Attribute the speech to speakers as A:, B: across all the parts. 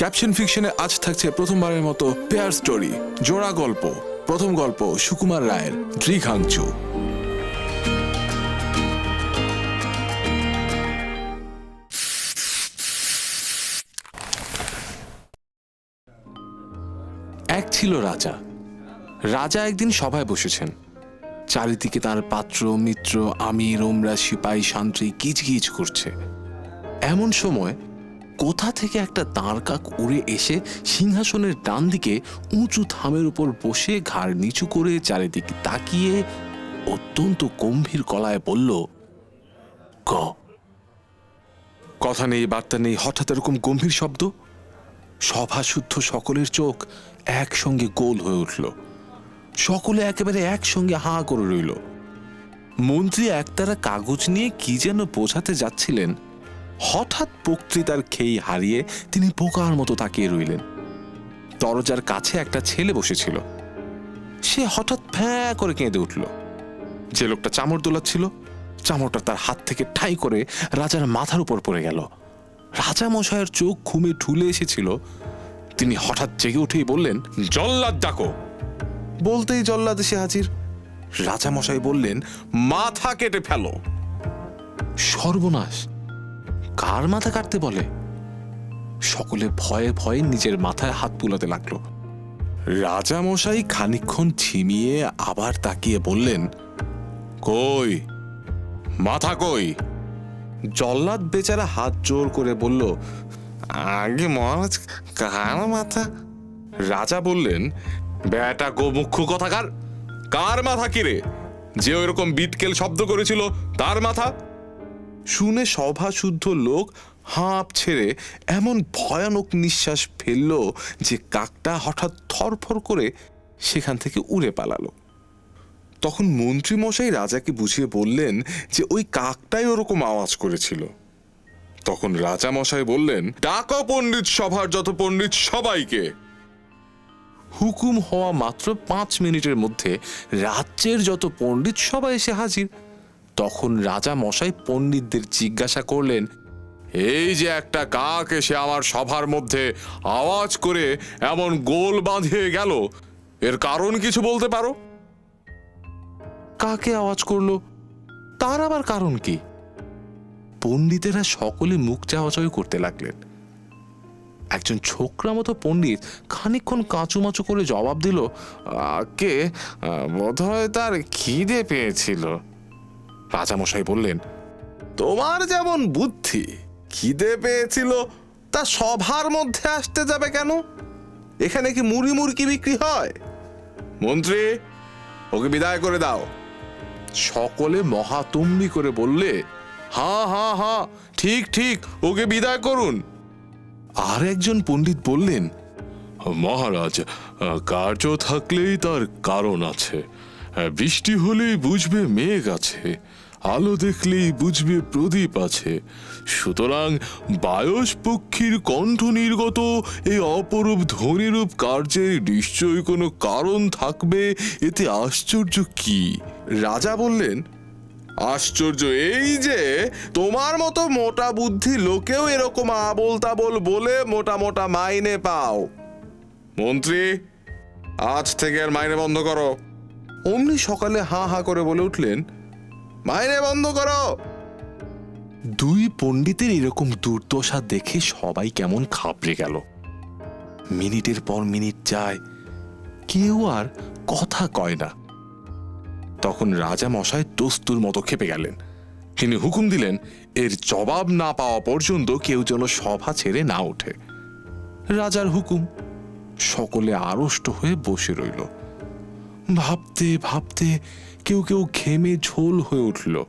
A: Caption ফিকশনে আজ থাকছে প্রথমবারের মতো পেয়ার স্টোরি, জোড়া গল্প। প্রথম গল্প সুকুমার রায়ের, দৃঘাংচু। এক ছিল রাজা। রাজা একদিন সভায় বসেছেন। চারিদিকে তার পাত্র, মিত্র, আমির, ওমরা সিপাহী শান্তি কিচকিচ করছে। এমন সময় কোথা থেকে একটা দাঁড় কাক উড়ে এসে সিংহাসনের ডান দিকে উঁচু থামের উপর বসে ঘাড় নিচু করে চারিদিকে তাকিয়ে অত্যন্ত গম্ভীর গলায় বলল, ক? কথা নেই, বার্তা নেই, হঠাৎ এরকম গম্ভীর শব্দ? সভা শুদ্ধ সকলের চোখ একসঙ্গে গোল হয়ে উঠল। সকলে একেবারে একসঙ্গে হাঁ করে রইল। মন্ত্রী একতারা কাগজ নিয়ে কি যেন বোঝাতে যাচ্ছিলেন। হঠাৎ বক্তৃতার খেই হারিয়ে তিনি পোকার মতো তাকিয়ে রইলেন। দরজার কাছে একটা ছেলে বসেছিল। সে হঠাৎ ফ্যাঁ করে কেঁদে উঠল। যে লোকটা চামড় দোলাচ্ছিল চামড়টা তার হাত থেকে ঠাই করে রাজার মাথার উপর পড়ে গেল। রাজা মশাইয়ের চোখ ঘুমে ঠুলে এসেছিল। তিনি হঠাৎ জেগে উঠেই বললেন, জল্লাদ ডাকো। বলতেই জল্লাদ এসে হাজির। রাজা মশাই বললেন, মাথা কেটে ফেলো। সর্বনাশ! কার মাথা কাটতে বলে? সকলে ভয়ে ভয়ে নিজের মাথায় হাত তুলাতে লাগল। রাজা মশাই খানিকক্ষণ ঝিমিয়ে আবার তাকিয়ে বললেন, কই? মাথা কই? জল্লাদ বেচারা হাত জোর করে বলল, আগে মহারাজ, কার মাথা? রাজা বললেন, বেটা গোমুখ্য কথাকার, কার মাথা কিরে? যে ওইরকম বিটকেল শব্দ করেছিল, তার মাথা? শুনে সভা শুদ্ধ লোক হাঁপ ছেড়ে এমন ভয়ানক নিঃশ্বাস ফেলল যে কাকটা হঠাৎ থরফর করে সেখান থেকে উড়ে পালালো। তখন মন্ত্রী মশাই রাজাকে বুঝিয়ে বললেন যে ওই কাকটাই ওরকম আওয়াজ করেছিল। তখন রাজা মশাই বললেন, ডাকো পণ্ডিত সভার যত পণ্ডিত সবাইকে। হুকুম হওয়া মাত্র পাঁচ মিনিটের মধ্যে রাজ্যের যত পণ্ডিত সবাই এসে হাজির। তখন রাজা মশাই পণ্ডিতদের জিজ্ঞাসা করলেন, এই যে একটা কাক এসে আমার সভার মধ্যে আওয়াজ করে এমন গোল বাঁধিয়ে গেল, এর কারণ কিছু বলতে পারো? কাকে আওয়াজ করল? তার আবার কারণ কি? পণ্ডিতেরা সকলে মুখ চাওয়াচাই করতে লাগলেন। একজন ছোকরা মতো পণ্ডিত খানিকক্ষণ কাঁচুমাচু করে জবাব দিল কে? বোধহয় তার খিদে পেয়েছিল। রাজামশাই বললেন তোমার যেমন বুদ্ধি খিদে পেয়েছিল তা সভার মধ্যে আসতে যাবে কেন? এখানে কি মুড়ি মুরকি বিক্রি হয়? মন্ত্রী ওকে বিদায় করে দাও। সকলে মহাতুম্বি করে বললে হা হা হা ঠিক ঠিক ওকে বিদায় করুন। আর একজন পণ্ডিত বললেন
B: মহারাজ কার্য থাকলেই তার কারণ আছে। বৃষ্টি হলেই বুঝবে মেঘ আছে, আলো দেখলেই বুঝবে প্রদীপ আছে। সুতরাং বায়স পক্ষীর কণ্ঠ নির্গত এই অপরূপ ধ্বনিরূপ কার্যের নিশ্চয়ই কোনো কারণ থাকবে, এতে আশ্চর্য কি?
A: রাজা বললেন, আশ্চর্য এই যে, তোমার মতো মোটা বুদ্ধি লোকেও এরকম আবোল তাবোল বলে মোটা মোটা মাইনে পাও। মন্ত্রী, আজ থেকে আর মাইনে বন্ধ করো। অমনি সকালে হাঁ হাঁ করে বলে উঠলেন, মাইনে বন্ধ করো। দুই পণ্ডিতের এরকম দুর্দশা দেখে সবাই কেমন খাবড়ে গেল। মিনিটের পর মিনিট যায়, কেউ আর কথা কয় না। তখন রাজা মশাই দস্তুর মতো খেপে গেলেন। তিনি হুকুম দিলেন, এর জবাব না পাওয়া পর্যন্ত কেউ যেন সভা ছেড়ে না ওঠে। রাজার হুকুম, সকলে আড়ষ্ট হয়ে বসে রইল। ভাবতে ভাবতে কেউ কেউ ঘেমে ঝোল হয়ে উঠল।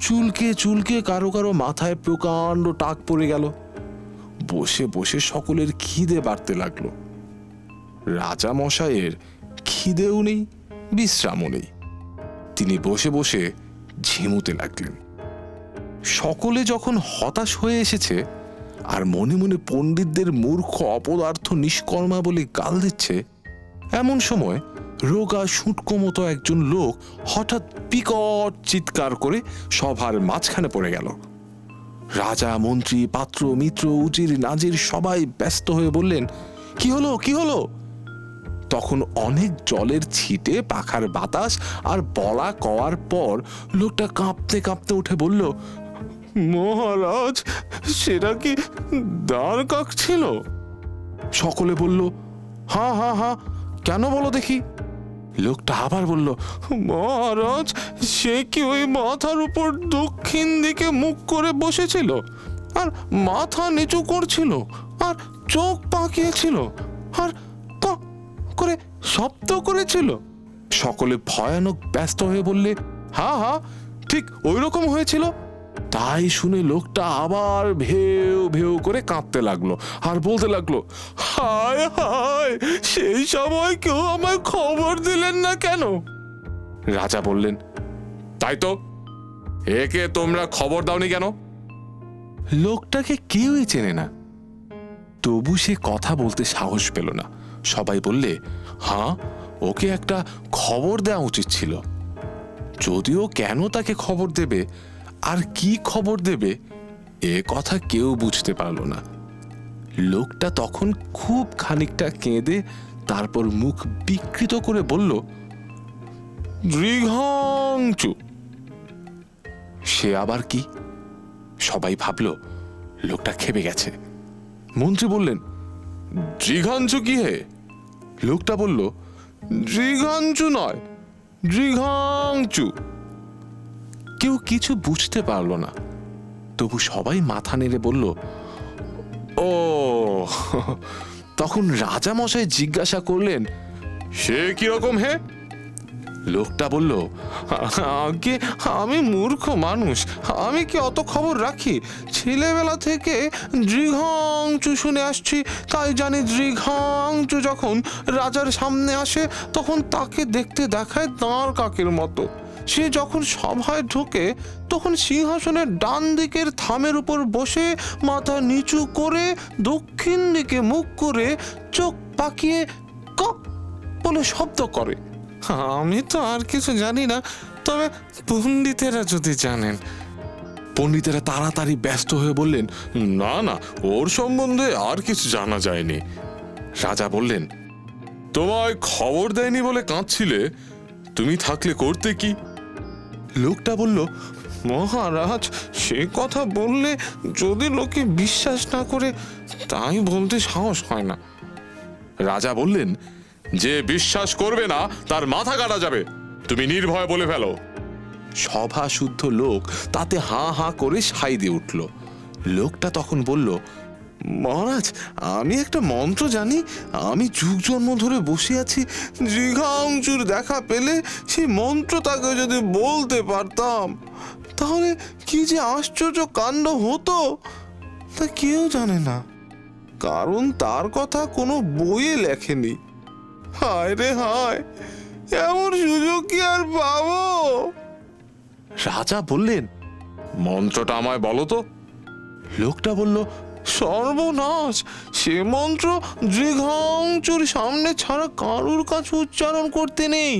A: চুলকে চুলকে কারও কারও মাথায় প্রকাণ্ড টাক পড়ে গেল। বসে বসে সকলের খিদে বাড়তে লাগল। রাজা মশাইয়ের খিদেও নেই, বিশ্রামও নেই। তিনি বসে বসে ঝিমুতে লাগলেন। সকলে যখন হতাশ হয়ে এসেছে আর মনে মনে পণ্ডিতদের মূর্খ অপদার্থ নিষ্কর্মা বলে গাল দিচ্ছে এমন সময় রোগা সুটকো মতো একজন লোক হঠাৎ বিকট চিৎকার করে সভার মাঝখানে পড়ে গেল। রাজা, মন্ত্রী, পাত্র, মিত্র, উজির, নাজির সবাই ব্যস্ত হয়ে বললেন, কি হলো কি হলো? তখন অনেক জলের ছিটে, পাখার বাতাস আর বলা কওয়ার পর লোকটা কাঁপতে কাঁপতে উঠে বলল, মহারাজ, সেটা কি দ্বার কাক ছিল? সকলে বলল হ্যাঁ হ্যাঁ হ্যাঁ কেন বলো দেখি? লোকটা আবার বলল, মহারাজ, সে কি ওই মাথার উপর দক্ষিণ দিকে মুখ করে বসেছিল? আর মাথা নিচু করছিল? আর চোখ পাকিয়েছিল? আর করে শব্দ করেছিল? সকলে ভয়ানক ব্যস্ত হয়ে বললে, হা হা, ঠিক ওই রকম হয়েছিল। তাই শুনে লোকটা আবার ভেউ ভেউ করে কাঁদতে লাগল আর বলতে লাগল, হায় হায়, সেই সময় কেউ আমায় খবর দিলেন না কেন? রাজা বললেন, তাই তো, একে তোমরা খবর দাওনি কেন? লোকটাকে কেউই চেনে না। তবু সে কথা বলতে সাহস পেল না। সবাই বললে হ্যাঁ ওকে একটা খবর দেওয়া উচিত ছিল। যদিও কেন তাকে খবর দেবে আর কি খবর দেবে? এ কথা কেউ বুঝতে পারল না। লোকটা তখন খুব খানিকটা কেঁদে তারপর মুখ বিকৃত করে বলল দৃঘাংচু সে আবার কি? সবাই ভাবল, লোকটা খেপে গেছে। মন্ত্রী বললেন দৃঘাঞ্চু কি হে? লোকটা বলল দৃঘাঞ্চু নয় দৃঘাংচু কেউ কিছু বুঝতে পারল না। তবু সবাই মাথা নেড়ে বলল, ও, তখন রাজা মশাই জিজ্ঞাসা করলেন, সে কীরকম হে? লোকটা বলল, আগে আমি মূর্খ মানুষ, আমি কি অত খবর রাখি? ছেলেবেলা থেকে দৃঘাংচু শুনে আসছি, তাই জানি দৃঘাংচু যখন রাজার সামনে আসে, তখন তাকে দেখতে দেখায় দাঁড় কাকের মতো। সে যখন সভায় ঢোকে, তখন সিংহাসনের ডান দিকের থামের উপর বসে মাথা নিচু করে, দক্ষিণ দিকে মুখ করে চোখ পাকিয়ে কক বলে শব্দ করে। আমি তো আর কিছু জানি না, তবে পণ্ডিতেরা যদি জানেন। পণ্ডিতেরা তাড়াতাড়ি ব্যস্ত হয়ে বললেন,
B: না না, ওর সম্বন্ধে আর কিছু জানা যায়নি।
A: রাজা বললেন,
B: তোমায় খবর দেয়নি বলে কাঁদছিলে? তুমি থাকলে করতে কি?
A: লোকটা বলল, মহারাজ, সে কথা বললে যদি লোকে বিশ্বাস না করে, তাই বলতে সাহস হয় না।
B: রাজা বললেন, যে বিশ্বাস করবে না, তার মাথা কাটা যাবে। তুমি নির্ভয় বলে ফেলো।
A: সভা শুদ্ধ লোক তাতে হাঁ হাঁ করে সাই দিয়ে উঠল। লোকটা তখন বলল মহারাজ আমি একটা মন্ত্র জানি। আমি যুগ জন্ম ধরে বসে আছি। দীঘাংশুর দেখা পেলে সেই মন্ত্র তাকে যদি বলতে পারতাম তাহলে কি যে আশ্চর্য কাণ্ড হতো তা কেউ জানে না। কারণ তার কথা কোনো বইয়ে লেখেনি। হায় রে হায় এমন সুযোগ কি আর পাবো? রাজা বললেন
B: মন্ত্রটা আমায় বলো তো।
A: লোকটা বলল সর্বনাশ। সে মন্ত্র দৃঘাংচুর সামনে ছাড়া কারুর কাছে উচ্চারণ করতে নেই।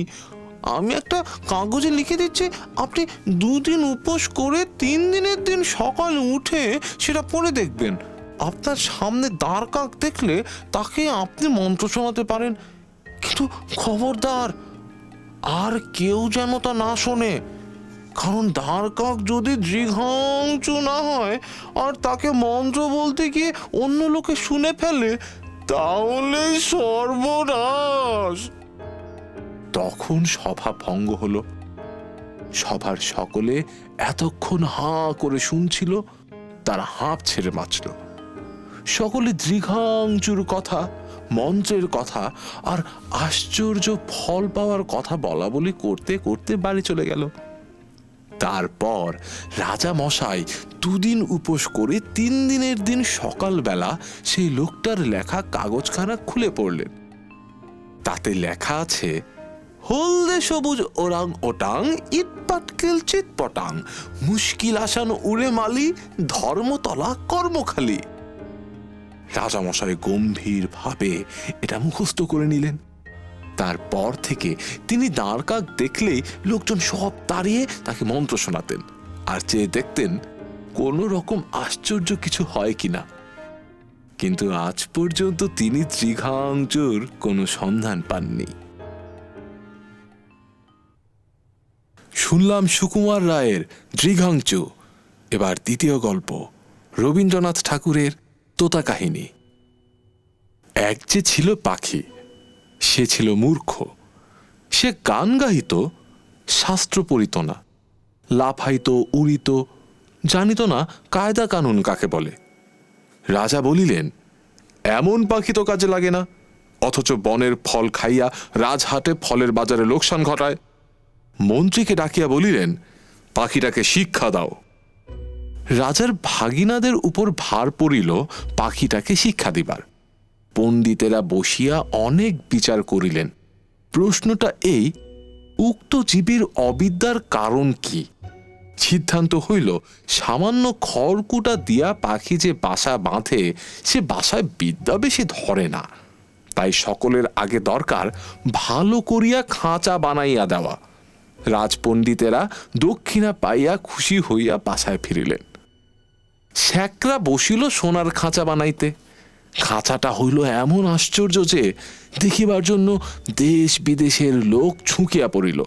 A: আমি একটা কাগজে লিখে দিচ্ছি, আপনি দুদিন উপোস করে তিন দিনের দিন সকালে উঠে সেটা পড়ে দেখবেন। আপনার সামনে দাঁড় কাক দেখলে তাকে আপনি মন্ত্র শোনাতে পারেন। কিন্তু খবরদার, আর কেউ যেন তা না শোনে। কারণ দ্বারকাক যদি দৃঘাংচু না হয় আর তাকে মন্ত্র বলতে গিয়ে অন্য লোকে শুনে ফেলে, তাহলে সর্বনাশ। তখন সভা ভঙ্গ হলো। সভার সকলে এতক্ষণ হাঁ করে শুনছিল, তারা হাঁপ ছেড়ে বাঁচল সকলে দৃঘাংচুর কথা, মন্ত্রের কথা আর আশ্চর্য ফল পাওয়ার কথা বলা বলি করতে করতে বাড়ি চলে গেল। তারপর রাজা মশাই দুদিন উপোস করে তিন দিনের দিন সকালবেলা সেই লোকটার লেখা কাগজখানা খুলে পড়লেন। তাতে লেখা আছে, হলদে সবুজ ওরাং ওটাং, ইট পাটকেল চিত মুশকিল আসান উড়ে মালি, ধর্মতলা কর্মখালি। রাজামশাই গম্ভীর ভাবে এটা মুখস্থ করে নিলেন। তারপর থেকে তিনি দাঁড় কাক দেখলেই লোকজন সব তাড়িয়ে তাকে মন্ত্র শোনাতেন আর চেয়ে দেখতেন কোনো রকম আশ্চর্য কিছু হয় কিনা। কিন্তু আজ পর্যন্ত তিনি ত্রিঘাংচুর কোনো সন্ধান পাননি। শুনলাম সুকুমার রায়ের দৃঘাংচু এবার দ্বিতীয় গল্প, রবীন্দ্রনাথ ঠাকুরের তোতা কাহিনী। এক যে ছিল পাখি সে ছিল মূর্খ। সে গান গাইত শাস্ত্র পড়িত না, লাফাইত, উড়িত, জানিত না কায়দা কানুন কাকে বলে। রাজা বলিলেন, এমন পাখি তো কাজে লাগে না, অথচ বনের ফল খাইয়া রাজহাটে ফলের বাজারে লোকসান ঘটায়। মন্ত্রীকে ডাকিয়া বলিলেন, পাখিটাকে শিক্ষা দাও। রাজার ভাগিনাদের উপর ভার পড়িল পাখিটাকে শিক্ষা দিবার। পণ্ডিতেরা বসিয়া অনেক বিচার করিলেন। প্রশ্নটা এই, উক্ত জীবের অবিদ্যার কারণ কি? সিদ্ধান্ত হইল, সামান্য খড়কুটা দিয়া পাখি যে বাসা বাঁধে, সে বাসায় বিদ্যা বেশি ধরে না। তাই সকলের আগে দরকার, ভালো করিয়া খাঁচা বানাইয়া দেওয়া। রাজপণ্ডিতেরা দক্ষিণা পাইয়া খুশি হইয়া বাসায় ফিরিলেন। শ্যাকরা বসিল সোনার খাঁচা বানাইতে। খাঁচাটা হইল এমন আশ্চর্য যে দেখিবার জন্য দেশ বিদেশের লোক ছুঁকিয়া পড়িল।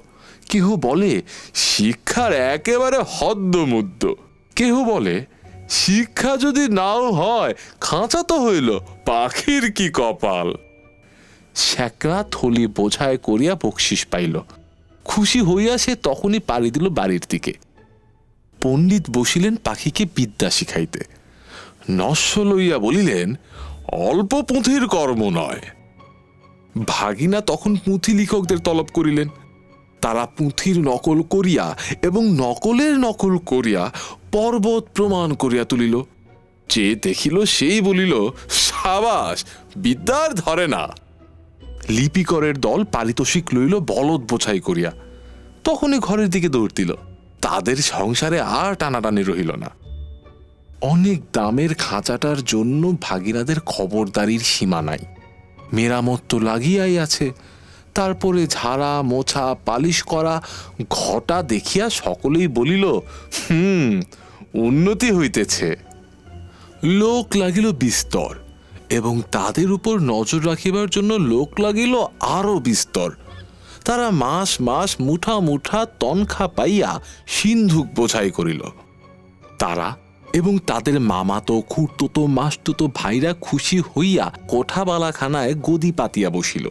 A: কেহ বলে, শিক্ষার একেবারে হদ্দমুদ্দ। কেহ বলে, শিক্ষা যদি নাও হয়, খাঁচা তো হইল পাখির কি কপাল? শ্যাকরা থলি বোঝায় করিয়া বকশিস পাইল। খুশি হইয়া সে তখনই পাড়ি দিল বাড়ির দিকে। পণ্ডিত বসিলেন পাখিকে বিদ্যা শিখাইতে। নস্য লইয়া বলিলেন অল্প পুঁথির কর্ম নয়। ভাগিনা তখন পুঁথি লিখকদের তলব করিলেন। তারা পুঁথির নকল করিয়া এবং নকলের নকল করিয়া পর্বত প্রমাণ করিয়া তুলিল। যে দেখিল সেই বলিল, সাবাস, বিদ্যার ধরে না। লিপিকরের দল পারিতোষিক লইল, বলদ বোঝাই করিয়া। তখনই ঘরের দিকে দৌড় দিল। তাদের সংসারে আর টানাটানি রহিল না। অনেক দামের খাঁচাটার জন্য ভাগিনাদের খবরদারির সীমা নাই। মেরামত তো লাগিয়াই আছে। তারপরে ঝাড়া, মোছা, পালিশ করা ঘটা দেখিয়া সকলেই বলিল, হুম, উন্নতি হইতেছে। লোক লাগিল বিস্তর এবং তাদের উপর নজর রাখিবার জন্য লোক লাগিল আরও বিস্তর। তারা মাস মাস মুঠা মুঠা তনখা পাইয়া সিন্ধুক বোঝাই করিল। তারা এবং তাদের মামাতো খুঁড়তো মাসতুতো ভাইরা খুশি হইয়া কোঠাবালাখানায় গদি পাতিয়া বসিল।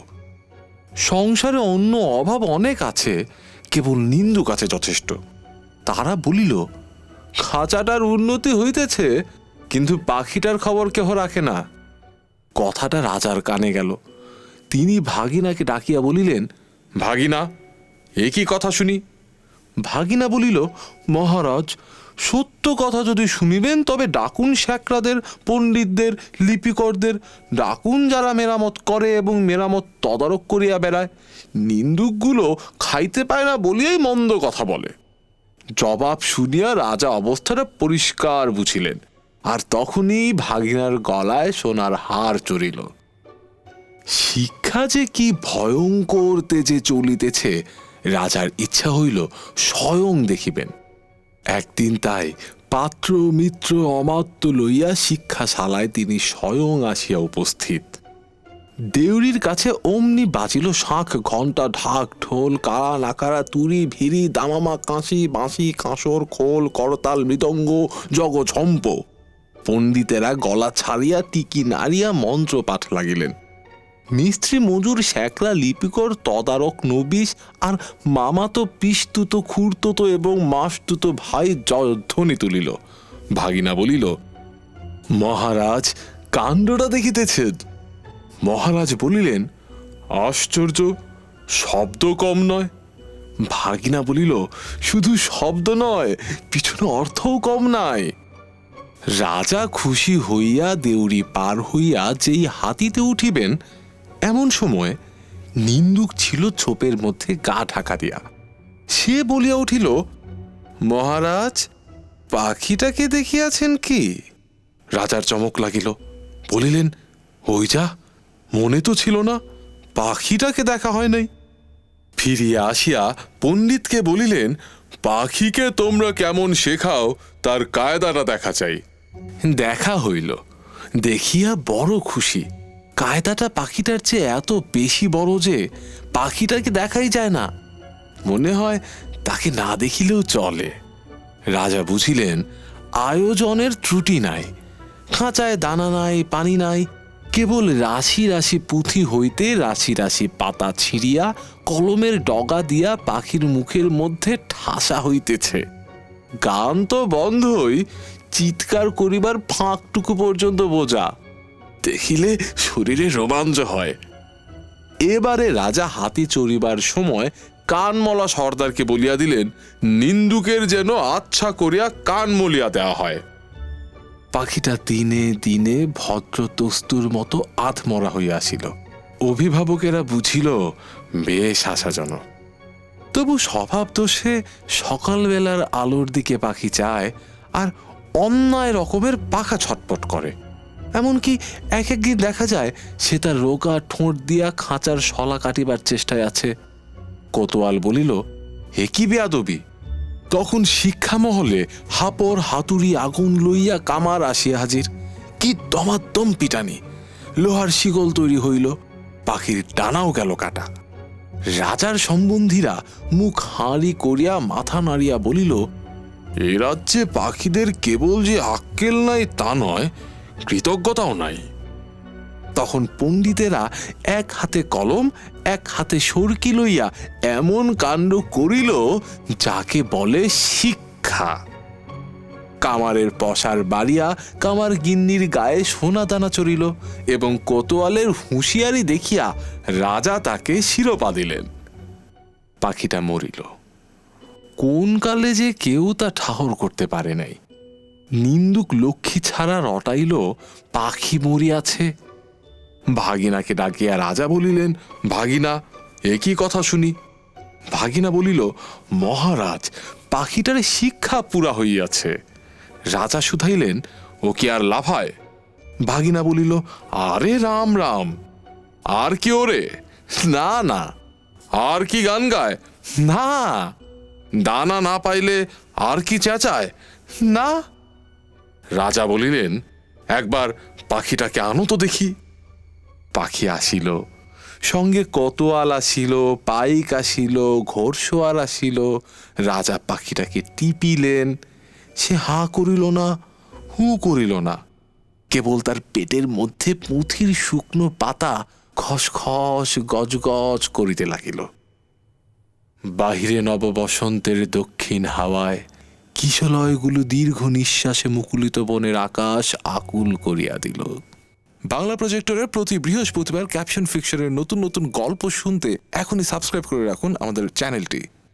A: সংসারে অন্য অভাব অনেক আছে, কেবল নিন্দুক আছে যথেষ্ট। তারা বলিল, খাঁচাটার উন্নতি হইতেছে, কিন্তু পাখিটার খবর কেহ রাখে না? কথাটা রাজার কানে গেল। তিনি ভাগিনাকে ডাকিয়া বলিলেন, ভাগিনা, এ কি কথা শুনি? ভাগিনা বলিল, মহারাজ সত্য কথা যদি শুনিবেন, তবে ডাকুন শ্যাকরাদের, পণ্ডিতদের, লিপিকরদের। ডাকুন যারা মেরামত করে এবং মেরামত তদারক করিয়া বেড়ায়। নিন্দুকগুলো খাইতে পায় না বলিয়াই মন্দ কথা বলে। জবাব শুনিয়া রাজা অবস্থাটা পরিষ্কার বুঝিলেন। আর তখনই ভাগিনার গলায় সোনার হার চড়িল। শিক্ষা যে কি ভয়ঙ্কর তেজে চলিতেছে, রাজার ইচ্ছা হইল স্বয়ং দেখিবেন। একদিন তাই পাত্র, মিত্র, অমাত্য লইয়া শিক্ষাশালায় তিনি স্বয়ং আসিয়া উপস্থিত। দেউরির কাছে অমনি বাজিল শাঁখ, ঘণ্টা, ঢাক, ঢোল কারা নাকারা তুরি ভিড়ি, দামামা, কাঁসি, বাঁশি, কাঁসর, খোল, করতাল, মৃদঙ্গ, জগ, ঝম্প। পণ্ডিতেরা গলা ছাড়িয়া টিকি নাড়িয়া মন্ত্র পাঠ লাগিলেন। মিস্ত্রি মজুর শ্যাকলা লিপিকর, তদারক নবিশ আর মামাতো পিস্তুত খুঁড়তুত এবং মাসতুত ভাই জয়ধ্বনি তুলিল। ভাগিনা বলিল, মহারাজ, কাণ্ডটা দেখিতেছেন। মহারাজ বলিলেন, আশ্চর্য, শব্দ কম নয়। ভাগিনা বলিল, শুধু শব্দ নয়, পিছনে অর্থও কম নাই। রাজা খুশি হইয়া দেউরি পার হইয়া যেই হাতিতে উঠিবেন এমন সময় নিন্দুক ছিল ছোপের মধ্যে গা ঢাকা দিয়া। সে বলিয়া উঠিল, মহারাজ, পাখিটাকে দেখিয়াছেন কি? রাজার চমক লাগিল, বলিলেন, ওই যা, মনে তো ছিল না, পাখিটাকে দেখা হয় নাই। ফিরিয়া আসিয়া পণ্ডিতকে বলিলেন,
B: পাখিকে তোমরা কেমন শেখাও, তার কায়দাটা দেখা চাই।
A: দেখা হইল, দেখিয়া বড় খুশি কায়দাটা পাখিটার চেয়ে এত বেশি বড় যে পাখিটাকে দেখাই যায় না। মনে হয় তাকে না দেখিলেও চলে। রাজা বুঝিলেন, আয়োজনের ত্রুটি নাই। খাঁচায় দানা নাই, পানি নাই, কেবল রাশি রাশি পুঁথি হইতে রাশি রাশি পাতা ছিঁড়িয়া, কলমের ডগা দিয়া পাখির মুখের মধ্যে ঠাসা হইতেছে। গান তো বন্ধই, চিৎকার করিবার ফাঁকটুকু পর্যন্ত বোঝা। দেখিলে শরীরে রোমাঞ্চ হয়। এবারে রাজা হাতি চড়িবার সময় কানমলা সর্দারকে বলিয়া দিলেন,
B: নিন্দুকের যেন আচ্ছা করিয়া কান মলিয়া দেওয়া হয়।
A: পাখিটা দিনে দিনে ভদ্র তস্তুর মতো আধমরা হইয়া আসিল। অভিভাবকেরা বুঝিল, বেশ আশাজনক। তবু স্বভাব দোষে সকালবেলার আলোর দিকে পাখি চায়, আর অন্যায় রকমের পাখা ছটপট করে। এমনকি এক একদিন দেখা যায় সে তার রোগা ঠোঁট দিয়া খাঁচার শলা কাটিবার চেষ্টায় আছে। কোতোয়াল বলিল, হে কি বেয়াদবি? তখন শিক্ষা মহলে হাপর হাতুড়ি আগুন লইয়া কামার আসিয়া হাজির। কি দমাদ্দম পিটানি! লোহার শিকল তৈরি হইল, পাখির ডানাও গেল কাটা। রাজার সম্বন্ধীরা মুখ হাঁড়ি করিয়া মাথা নাড়িয়া বলিল,
B: এ রাজ্যে পাখিদের কেবল যে আক্কেল নাই তা নয় কৃতজ্ঞতাও নাই।
A: তখন পণ্ডিতেরা এক হাতে কলম, এক হাতে সরকি লইয়া এমন কাণ্ড করিল যাকে বলে শিক্ষা। কামারের পশার বাড়িয়া কামার গিন্নির গায়ে সোনা দানা চড়িল এবং কোতোয়ালের হুঁশিয়ারি দেখিয়া রাজা তাকে শিরোপা দিলেন। পাখিটা মরিল। কোন কালে যে কেউ তা ঠাহর করতে পারে নাই। নিন্দুক লক্ষ্মী ছাড়া রটাইল, পাখি মরিয়াছে। ভাগিনাকে ডাকিয়া রাজা বলিলেন, ভাগিনা, একই কথা শুনি। ভাগিনা বলিল, মহারাজ, পাখিটারে শিক্ষা পুরা হইয়াছে। রাজা শুধাইলেন, ও কি আর লাফায়? ভাগিনা বলিল, আরে রাম রাম, আর কি ওরে? না না,
B: আর কি গান গায়?
A: না,
B: দানা না পাইলে আর কি চেঁচায়?
A: না
B: রাজা বলিলেন, একবার পাখিটাকে আনো তো দেখি।
A: পাখি আসিল, সঙ্গে কতোয়াল আসিল, পাইক আসিল ঘোরসোয়ার আসিল। রাজা পাখিটাকে টিপিলেন। সে হাঁ করিল না, হু করিল না। কেবল তার পেটের মধ্যে পুঁথির শুকনো পাতা খসখস গজগজ করিতে লাগিল। বাহিরে নববসন্তের দক্ষিণ হাওয়ায় কিশলয়গুলো দীর্ঘ নিঃশ্বাসে মুকুলিত বনের আকাশ আকুল করিয়া দিল। বাংলা প্রজেক্টরের প্রতি বৃহস্পতিবার ক্যাপশন ফিকশনের নতুন নতুন গল্প শুনতে এখনই সাবস্ক্রাইব করে রাখুন আমাদের চ্যানেলটি।